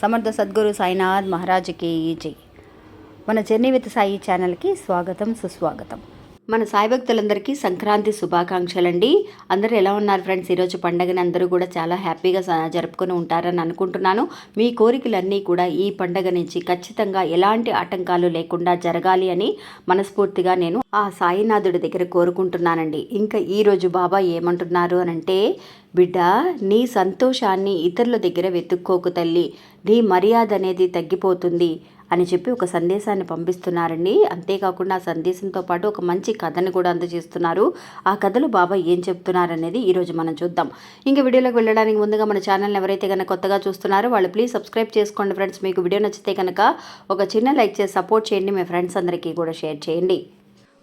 సమర్థ సద్గురు సాయినాథ్ మహారాజ్కి జై. మన జర్నీ విత్ సాయి ఛానల్కి స్వాగతం సుస్వాగతం. మన సాయి భక్తులందరికీ సంక్రాంతి శుభాకాంక్షలండి. అందరూ ఎలా ఉన్నారు ఫ్రెండ్స్? ఈరోజు పండగని అందరూ కూడా చాలా హ్యాపీగా జరుపుకొని ఉంటారని అనుకుంటున్నాను. మీ కోరికలన్నీ కూడా ఈ పండగ నుంచి ఖచ్చితంగా ఎలాంటి ఆటంకాలు లేకుండా జరగాలి అని మనస్ఫూర్తిగా నేను ఆ సాయినాథుడి దగ్గర కోరుకుంటున్నానండి. ఇంకా ఈరోజు బాబా ఏమంటున్నారు అని అంటే బిడ్డ నీ సంతోషాన్ని ఇతరుల దగ్గర వెతుక్కోకు తల్లి. నీ మర్యాద అనేది తగ్గిపోతుంది. అని చెప్పి ఒక సందేశాన్ని పంపిస్తున్నారండి. అంతేకాకుండా ఆ సందేశంతో పాటు ఒక మంచి కథని కూడా అందజేస్తున్నారు. ఆ కథలు బాబా ఏం చెప్తున్నారనేది ఈరోజు మనం చూద్దాం. ఇంకా వీడియోలోకి వెళ్ళడానికి ముందుగా మన ఛానల్ ఎవరైతే కనుక కొత్తగా చూస్తున్నారో వాళ్ళు ప్లీజ్ సబ్స్క్రైబ్ చేసుకోండి ఫ్రెండ్స్. మీకు వీడియో నచ్చితే కనుక ఒక చిన్న లైక్ చేసి సపోర్ట్ చేయండి. మీ ఫ్రెండ్స్ అందరికీ కూడా షేర్ చేయండి.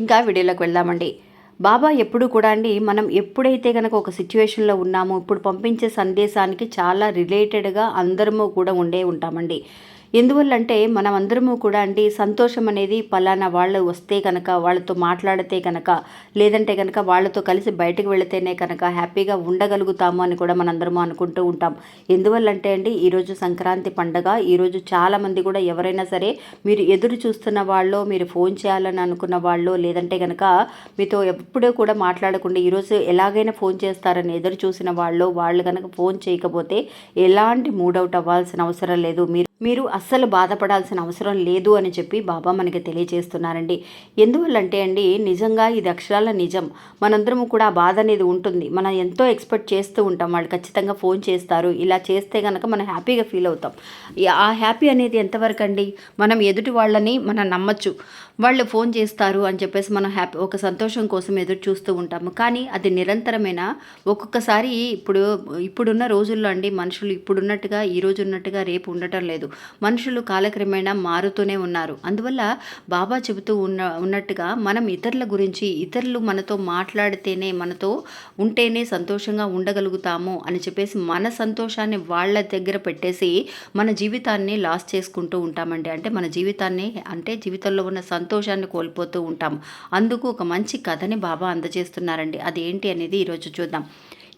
ఇంకా వీడియోలోకి వెళ్దామండి. బాబా ఎప్పుడు కూడా అండి మనం ఎప్పుడైతే కనుక ఒక సిచ్యువేషన్లో ఉన్నామో ఇప్పుడు పంపించే సందేశానికి చాలా రిలేటెడ్గా అందరము కూడా ఉండే ఉంటామండి. ఎందువల్లంటే మనం అందరము కూడా అండి సంతోషం అనేది పలానా వాళ్ళు వస్తే కనుక వాళ్ళతో మాట్లాడితే కనుక లేదంటే కనుక వాళ్ళతో కలిసి బయటకు వెళితేనే కనుక హ్యాపీగా ఉండగలుగుతాము అని కూడా మనందరము అనుకుంటూ ఉంటాం. ఎందువల్లంటే అండి ఈరోజు సంక్రాంతి పండగ ఈరోజు చాలామంది కూడా ఎవరైనా సరే మీరు ఎదురు చూస్తున్న వాళ్ళు మీరు ఫోన్ చేయాలని అనుకున్న వాళ్ళు లేదంటే కనుక మీతో ఎప్పుడూ కూడా మాట్లాడకుండా ఈరోజు ఎలాగైనా ఫోన్ చేస్తారని ఎదురు చూసిన వాళ్ళు వాళ్ళు కనుక ఫోన్ చేయకపోతే ఎలాంటి మూడ్ అవుట్ అవ్వాల్సిన అవసరం లేదు. మీరు మీరు అస్సలు బాధపడాల్సిన అవసరం లేదు అని చెప్పి బాబా మనకి తెలియజేస్తున్నారండి. ఎందువల్లంటే అండి నిజంగా ఇది అక్షరాల నిజం. మనందరము కూడా బాధ అనేది ఉంటుంది. మనం ఎంతో ఎక్స్పెక్ట్ చేస్తూ ఉంటాం. వాళ్ళు ఖచ్చితంగా ఫోన్ చేస్తారు. ఇలా చేస్తే కనుక మనం హ్యాపీగా ఫీల్ అవుతాం. ఆ హ్యాపీ అనేది ఎంతవరకు అండి మనం ఎదుటి వాళ్ళని మనం నమ్మచ్చు. వాళ్ళు ఫోన్ చేస్తారు అని చెప్పేసి మనం హ్యాపీ ఒక సంతోషం కోసం ఎదురు చూస్తూ ఉంటాము. కానీ అది నిరంతరమైన ఒక్కొక్కసారి ఇప్పుడు ఇప్పుడున్న రోజుల్లో అండి మనుషులు ఇప్పుడున్నట్టుగా ఈ రోజు ఉన్నట్టుగా రేపు ఉండటం లేదు. మనుషులు కాలక్రమేణా మారుతూనే ఉన్నారు. అందువల్ల బాబా చెబుతూ ఉన్న ఉన్నట్టుగా మనం ఇతరుల గురించి ఇతరులు మనతో మాట్లాడితేనే మనతో ఉంటేనే సంతోషంగా ఉండగలుగుతాము అని చెప్పేసి మన సంతోషాన్ని వాళ్ళ దగ్గర పెట్టేసి మన జీవితాన్ని లాస్ చేసుకుంటూ ఉంటామండి. అంటే మన జీవితాన్ని అంటే జీవితంలో ఉన్న సంతోషాన్ని కోల్పోతూ ఉంటాం అందుకు ఒక మంచి కథని బాబా అందజేస్తున్నారండి. అది ఏంటి అనేది ఈరోజు చూద్దాం.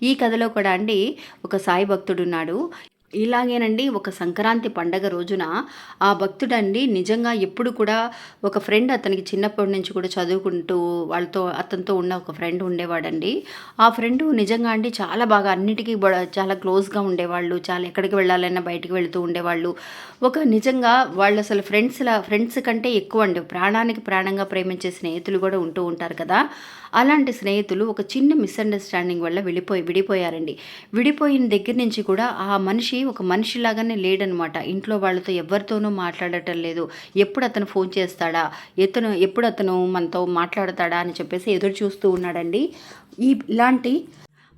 ఈ కథలో కూడా అండి ఒక సాయి భక్తుడు ఉన్నాడు ఇలాగేనండి ఒక సంక్రాంతి పండగ రోజున ఆ భక్తుడండి నిజంగా ఎప్పుడు కూడా ఒక ఫ్రెండ్ అతనికి చిన్నప్పటి నుంచి కూడా చదువుకుంటూ వాళ్ళతో అతనితో ఉన్న ఒక ఫ్రెండ్ ఉండేవాడండి. ఆ ఫ్రెండ్ నిజంగా అండి చాలా బాగా అన్నిటికీ చాలా క్లోజ్గా ఉండేవాళ్ళు చాలా ఎక్కడికి వెళ్ళాలన్నా బయటికి వెళుతూ ఉండేవాళ్ళు. ఒక నిజంగా వాళ్ళు అసలు ఫ్రెండ్స్లా ఫ్రెండ్స్ కంటే ఎక్కువ అండి ప్రాణానికి ప్రాణంగా ప్రేమించే స్నేహితులు కూడా ఉంటూ ఉంటారు కదా. అలాంటి స్నేహితులు ఒక చిన్న మిస్అండర్స్టాండింగ్ వల్ల వెళ్ళిపోయి విడిపోయారండి. విడిపోయిన దగ్గర నుంచి కూడా ఆ మనిషి ఒక మనిషిలాగానే లేడనమాట. ఇంట్లో వాళ్ళతో ఎవరితోనూ మాట్లాడటం లేదు. ఎప్పుడు అతను ఫోన్ చేస్తాడా? ఎతను ఎప్పుడు అతను మనతో మాట్లాడతాడా అని చెప్పేసి ఎదురు చూస్తూ ఉన్నాడండి. ఈ ఇలాంటి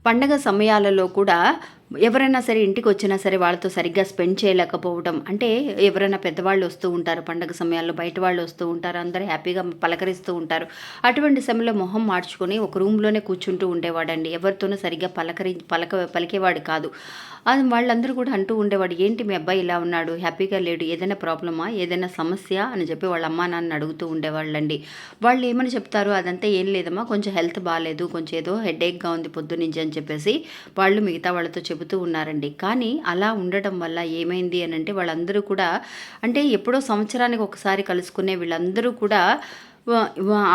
పండగ సమయాలలో కూడా ఎవరైనా సరే ఇంటికి వచ్చినా సరే వాళ్ళతో సరిగ్గా స్పెండ్ చేయలేకపోవడం అంటే ఎవరైనా పెద్దవాళ్ళు వస్తూ ఉంటారు పండగ సమయాల్లో బయట వాళ్ళు వస్తూ ఉంటారు అందరూ హ్యాపీగా పలకరిస్తూ ఉంటారు. అటువంటి సమయంలో మొహం మార్చుకొని ఒక రూమ్లోనే కూర్చుంటూ ఉండేవాడండి. ఎవరితోనూ సరిగ్గా పలకరి పలక పలికేవాడు కాదు. అది వాళ్ళందరూ కూడా అంటూ ఉండేవాడు ఏంటి మీ అబ్బాయి ఇలా ఉన్నాడు? హ్యాపీగా లేడు? ఏదైనా ప్రాబ్లమా? ఏదైనా సమస్య? అని చెప్పి వాళ్ళ అమ్మా నాన్న అడుగుతూ ఉండేవాళ్ళండి. వాళ్ళు ఏమని చెప్తారు? అదంతా ఏం లేదమ్మా. కొంచెం హెల్త్ బాగాలేదు కొంచెం ఏదో హెడేక్గా ఉంది పొద్దునుంచి అని చెప్పేసి వాళ్ళు మిగతా వాళ్ళతో చెబుతూ ఉన్నారండి. కానీ అలా ఉండటం వల్ల ఏమైంది అని అంటే వాళ్ళందరూ కూడా అంటే ఎప్పుడో సంవత్సరానికి ఒకసారి కలుసుకునే వీళ్ళందరూ కూడా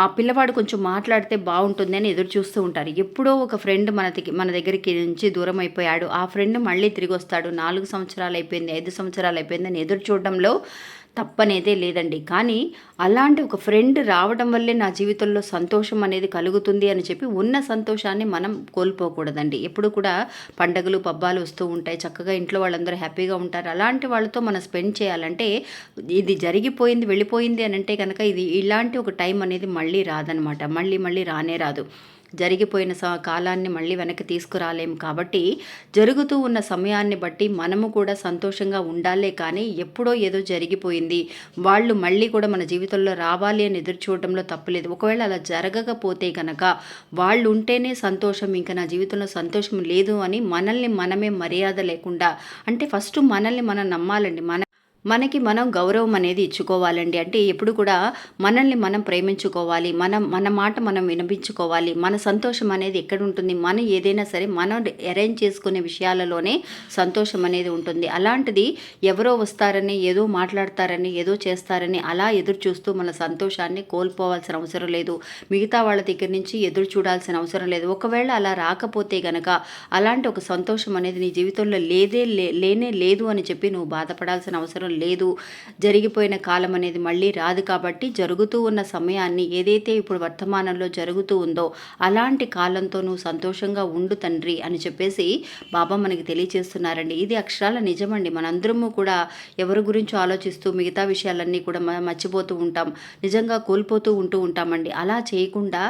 ఆ పిల్లవాడు కొంచెం మాట్లాడితే బాగుంటుంది అని ఎదురు చూస్తూ ఉంటారు. ఎప్పుడో ఒక ఫ్రెండ్ మన దగ్గర మన దగ్గరికి నుంచి దూరం అయిపోయాడు. ఆ ఫ్రెండ్ మళ్ళీ తిరిగి వస్తాడు. నాలుగు సంవత్సరాలు అయిపోయింది ఐదు సంవత్సరాలు అయిపోయింది అని ఎదురు చూడడంలో తప్పనేదే లేదండి. కానీ అలాంటి ఒక ఫ్రెండ్ రావడం వల్లే నా జీవితంలో సంతోషం అనేది కలుగుతుంది అని చెప్పి ఉన్న సంతోషాన్ని మనం కోల్పోకూడదండి. ఎప్పుడు కూడా పండగలు పబ్బాలు వస్తూ ఉంటాయి. చక్కగా ఇంట్లో వాళ్ళందరూ హ్యాపీగా ఉంటారు. అలాంటి వాళ్ళతో మనం స్పెండ్ చేయాలంటే ఇది జరిగిపోయింది వెళ్ళిపోయింది అని అంటే కనుక ఇది ఇలాంటి ఒక టైం అనేది మళ్ళీ రాదనమాట. మళ్ళీ మళ్ళీ రానే రాదు. జరిగిపోయిన స కాలాన్ని మళ్ళీ వెనక్కి తీసుకురాలేము కాబట్టి జరుగుతూ ఉన్న సమయాన్ని బట్టి మనము కూడా సంతోషంగా ఉండాలే కానీ ఎప్పుడో ఏదో జరిగిపోయింది. వాళ్ళు మళ్ళీ కూడా మన జీవితంలో రావాలి అని ఎదురు చూడటంలో తప్పులేదు ఒకవేళ అలా జరగకపోతే కనుక వాళ్ళు ఉంటేనే సంతోషం ఇంకా నా జీవితంలో సంతోషం లేదు అని మనల్ని మనమే మర్యాద లేకుండా అంటే ఫస్ట్ మనల్ని మనం నమ్మాలండి. మన మనకి మనం గౌరవం అనేది ఇచ్చుకోవాలండి. అంటే ఎప్పుడు కూడా మనల్ని మనం ప్రేమించుకోవాలి. మనం మన మాట మనం వినిపించుకోవాలి. మన సంతోషం అనేది ఎక్కడ ఉంటుంది? మనం ఏదైనా సరే మనం అరేంజ్ చేసుకునే విషయాలలోనే సంతోషం అనేది ఉంటుంది. అలాంటిది ఎవరో వస్తారని ఏదో మాట్లాడతారని ఏదో చేస్తారని అలా ఎదురు చూస్తూ మన సంతోషాన్ని కోల్పోవాల్సిన అవసరం లేదు. మిగతా వాళ్ళ దగ్గర నుంచి ఎదురు చూడాల్సిన అవసరం లేదు. ఒకవేళ అలా రాకపోతే గనక అలాంటి ఒక సంతోషం అనేది నీ జీవితంలో లేదే లే- లేనే లేదు అని చెప్పి నువ్వు బాధపడాల్సిన అవసరం లేదు. జరిగిపోయిన కాలం అనేది మళ్ళీ రాదు కాబట్టి జరుగుతూ ఉన్న సమయాన్ని ఏదైతే ఇప్పుడు వర్తమానంలో జరుగుతూ ఉందో అలాంటి కాలంతో నువ్వు సంతోషంగా ఉండు తండ్రి అని చెప్పేసి బాబా మనకి తెలియచేస్తున్నారండి. ఇది అక్షరాల నిజమండి. మనందరము కూడా ఎవరి గురించో ఆలోచిస్తూ మిగతా విషయాలన్నీ కూడా మర్చిపోతూ ఉంటాం. నిజంగా కోల్పోతూ ఉంటూ ఉంటామండి. అలా చేయకుండా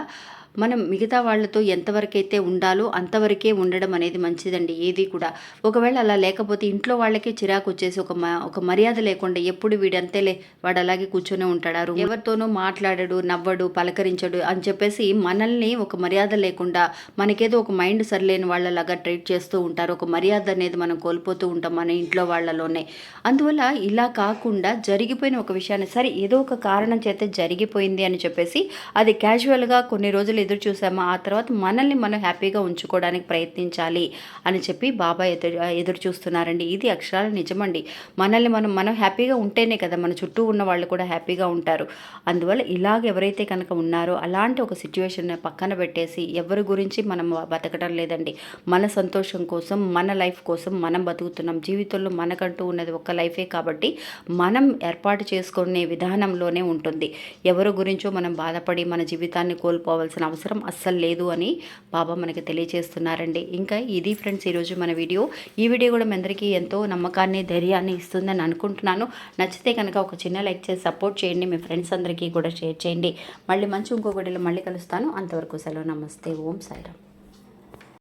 మనం మిగతా వాళ్ళతో ఎంతవరకైతే ఉండాలో అంతవరకే ఉండడం అనేది మంచిదండి ఏది కూడా. ఒకవేళ అలా లేకపోతే ఇంట్లో వాళ్ళకే చిరాకు వచ్చేసి ఒక మ- ఒక మర్యాద లేకుండా ఎప్పుడు వీడంతేలే వాడు అలాగే కూర్చొని ఉంటాడు? ఎవరితోనూ మాట్లాడడు నవ్వడు పలకరించడు అని చెప్పేసి మనల్ని ఒక మర్యాద లేకుండా మనకేదో ఒక మైండ్ సరిలేని వాళ్ళలాగా ట్రీట్ చేస్తూ ఉంటారు. ఒక మర్యాద అనేది మనం కోల్పోతూ ఉంటాం మన ఇంట్లో వాళ్ళలోనే. అందువల్ల ఇలా కాకుండా జరిగిపోయిన ఒక విషయాన్ని సరే ఏదో ఒక కారణం చేత జరిగిపోయింది అని చెప్పేసి అది క్యాజువల్గా కొన్ని రోజులు ఎదురు చూసామో ఆ తర్వాత మనల్ని మనం హ్యాపీగా ఉంచుకోవడానికి ప్రయత్నించాలి అని చెప్పి బాబా ఎదురు ఎదురు చూస్తున్నారండి. ఇది అక్షరాలు నిజమండి. మనల్ని మనం మనం హ్యాపీగా ఉంటేనే కదా మన చుట్టూ ఉన్న వాళ్ళు కూడా హ్యాపీగా ఉంటారు. అందువల్ల ఇలాగ ఎవరైతే కనుక ఉన్నారో అలాంటి ఒక సిచ్యువేషన్ పక్కన పెట్టేసి ఎవరి గురించి మనం బతకడం లేదండి. మన సంతోషం కోసం మన లైఫ్ కోసం మనం బతుకుతున్నాం. జీవితంలో మనకంటూ ఉన్నది ఒక లైఫే కాబట్టి మనం ఏర్పాటు చేసుకునే విధానంలోనే ఉంటుంది. ఎవరి గురించో మనం బాధపడి మన జీవితాన్ని కోల్పోవాల్సిన అవసరం అస్సలు లేదు అని బాబా మనకి తెలియజేస్తున్నారండి. ఇంకా ఇది ఫ్రెండ్స్ ఈరోజు మన వీడియో. ఈ వీడియో కూడా మీ అందరికీ ఎంతో నమ్మకాన్ని ధైర్యాన్ని ఇస్తుందని అనుకుంటున్నాను. నచ్చితే కనుక ఒక చిన్న లైక్ చేసి సపోర్ట్ చేయండి. మీ ఫ్రెండ్స్ అందరికీ కూడా షేర్ చేయండి. మళ్ళీ మంచి ఇంకో వీడియోలో మళ్ళీ కలుస్తాను. అంతవరకు సెలవు. నమస్తే. ఓం సాయిరామ్.